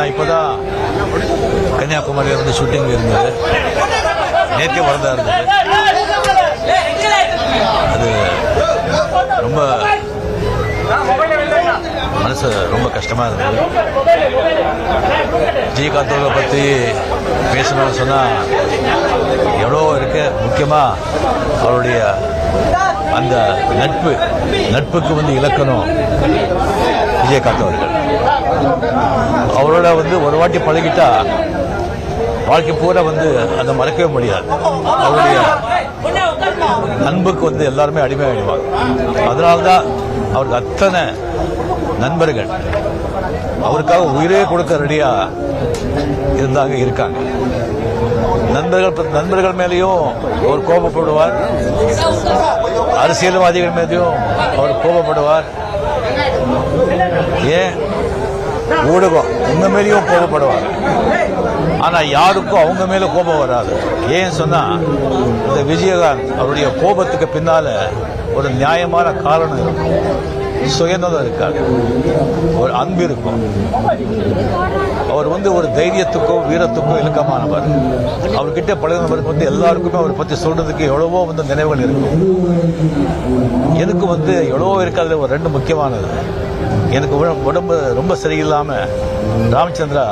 நான் இப்போதான் கன்னியாகுமரியில் இருந்து ஷூட்டிங் இருந்தது. நேற்றே வரதா இருந்தது. அது ரொம்ப மனசு ரொம்ப கஷ்டமாக இருந்தது. விஜயகாந்த் அவர்களை பற்றி பேசணும்னு சொன்னால் எவ்வளோ இருக்கு. முக்கியமாக அவருடைய அந்த நட்பு நட்புக்கு வந்து இலக்கணம். விஜயகாந்த் காத்தவர்கள் அவரோட வந்து ஒரு வாட்டி பழகிட்டா வாழ்க்கை பூரா வந்து அதை மறக்கவே முடியாது. அவருடைய அன்புக்கு வந்து எல்லாருமே அடிமையாயிடுவாங்க அதனால்தான் அவருக்கு அத்தனை நண்பர்கள் அவருக்காக உயிரே கொடுக்க ரெடியா இருந்தாங்க இருக்காங்க. நண்பர்கள் நண்பர்கள் மேலேயும் அவர் கோபப்படுவார். அரசியல்வாதிகள் மேலேயும் அவர் கோபப்படுவார். ஊடகம் உங்கள் மேலேயும் கோபப்படுவார் ஆனால் யாருக்கும் அவங்க மேலே கோபம் வராது. ஏன் சொன்னால் இந்த விஜயகாந்த் அவருடைய கோபத்துக்கு பின்னால் ஒரு நியாயமான காரணம் இருக்கும். சுயநலம் இருக்காது. ஒரு அன்பு இருக்கும். அவர் வந்து ஒரு தைரியத்துக்கும் வீரத்துக்கும் இலக்கமானவர். அவர்கிட்ட பழகினவருக்கு வந்து எல்லாருக்குமே அவரை பற்றி சொல்றதுக்கு எவ்வளவோ வந்து நினைவுகள் இருக்கும். எனக்கு வந்து எவ்வளவோ இருக்காது ஒரு ரெண்டு முக்கியமானது. எனக்கு உடம்பு ரொம்ப சரியில்லாமல் ராமச்சந்திரா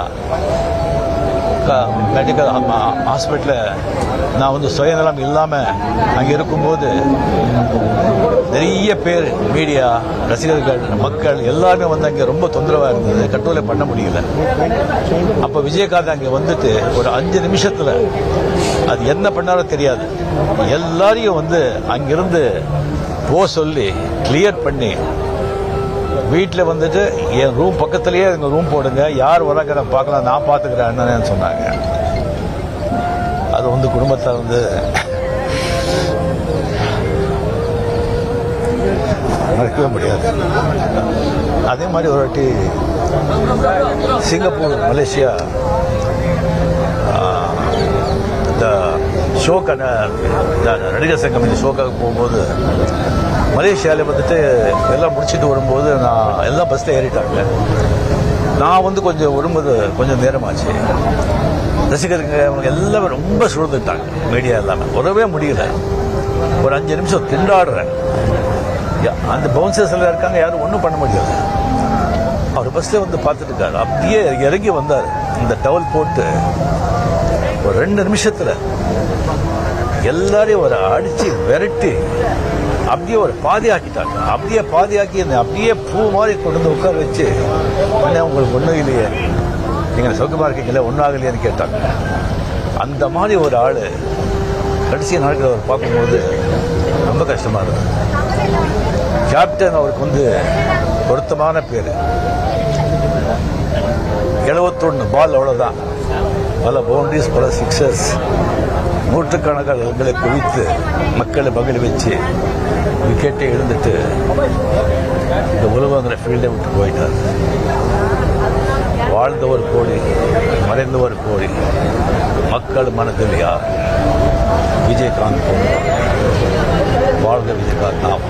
மெடிக்கல் ஹாஸ்பிட்டலில் நான் வந்து சுயநலம் இல்லாமல் அங்கே இருக்கும்போது நிறைய பேர் மீடியா ரசிகர்கள் மக்கள் எல்லாருமே வந்து அங்கே ரொம்ப தொந்தரவாக இருந்தது. கண்ட்ரோலே பண்ண முடியல. அப்போ விஜயகாந்த் அங்கே வந்துட்டு ஒரு அஞ்சு நிமிஷத்தில் அது என்ன பண்ணாலும் தெரியாது. எல்லாரையும் வந்து அங்கிருந்து போ சொல்லி கிளியர் பண்ணி வீட்டில் வந்துட்டு என் ரூம் பக்கத்துலேயே எங்கள் ரூம் போடுங்க. யார் வராங்க பார்க்கலாம். நான் பார்த்துக்கிறேன் அண்ணன்னு சொன்னாங்க. அது வந்து குடும்பத்தை வந்து மறக்கவே முடியாது. அதே மாதிரி ஒரு வாட்டி சிங்கப்பூர் மலேசியா இந்த ஷோக்கான நடிகர் சங்கம் இந்த ஷோக்காக போகும்போது மலேசியாவில் வந்துட்டு எல்லாம் முடிச்சிட்டு வரும்போது நான் எல்லாம் பஸ்ஸில் ஏறிட்டாங்க. நான் வந்து கொஞ்சம் வரும்போது கொஞ்சம் நேரமாச்சு. ரசிகருங்க அவங்க எல்லாமே ரொம்ப சூழ்ந்துட்டாங்க. மீடியா எல்லாமே வரவே முடியல. ஒரு அஞ்சு நிமிஷம் திண்டாடுறேன். யா- அந்த பவுன்சர்ஸ் எல்லாம் இருக்காங்க யாரும் ஒன்றும் பண்ண முடியாது அவர் பஸ்ல வந்து பார்த்துட்டு இருக்காரு அப்படியே இறங்கி வந்தார். இந்த டவல் போட்டு ஒரு ரெண்டு நிமிஷத்தில் எல்லாரையும் ஒரு அடித்து விரட்டி அப்படியே ஒரு பாதி ஆக்கிட்டாங்க அப்படியே பாதி ஆக்கி அப்படியே பூ மாதிரி கொண்டு வந்து உட்கார வச்சு அண்ணே உங்களுக்கு ஒன்றும் இல்லையே. நீங்கள் சௌகமா இருக்கீங்களே ஒன்றாகலையேன்னு கேட்டாங்க. அந்த மாதிரி ஒரு ஆள் கடைசி நாட்கள் அவர் பார்க்கும்போது ரொம்ப கஷ்டமாக இருந்தது. கேப்டன் அவருக்கு வந்து பொருத்தமான பேர். எழுபத்தொன்று பால் அவ்வளோதான் பல பவுண்டரிஸ் பல சிக்ஸர்ஸ் நூற்றுக்கணக்கான ரன்களை குவித்து மக்களை பகிழ் வச்சு விக்கெட்டை எழுந்துட்டு இந்த உலகங்கிற ஃபீல்டை விட்டு போயிட்டார் வாழ்ந்தவர் கோடி மறைந்தவர் கோடி மக்கள் மனதில் யார் விஜயகாந்த் போன்றவர். வாழ்க விஜயகாந்த் நாம்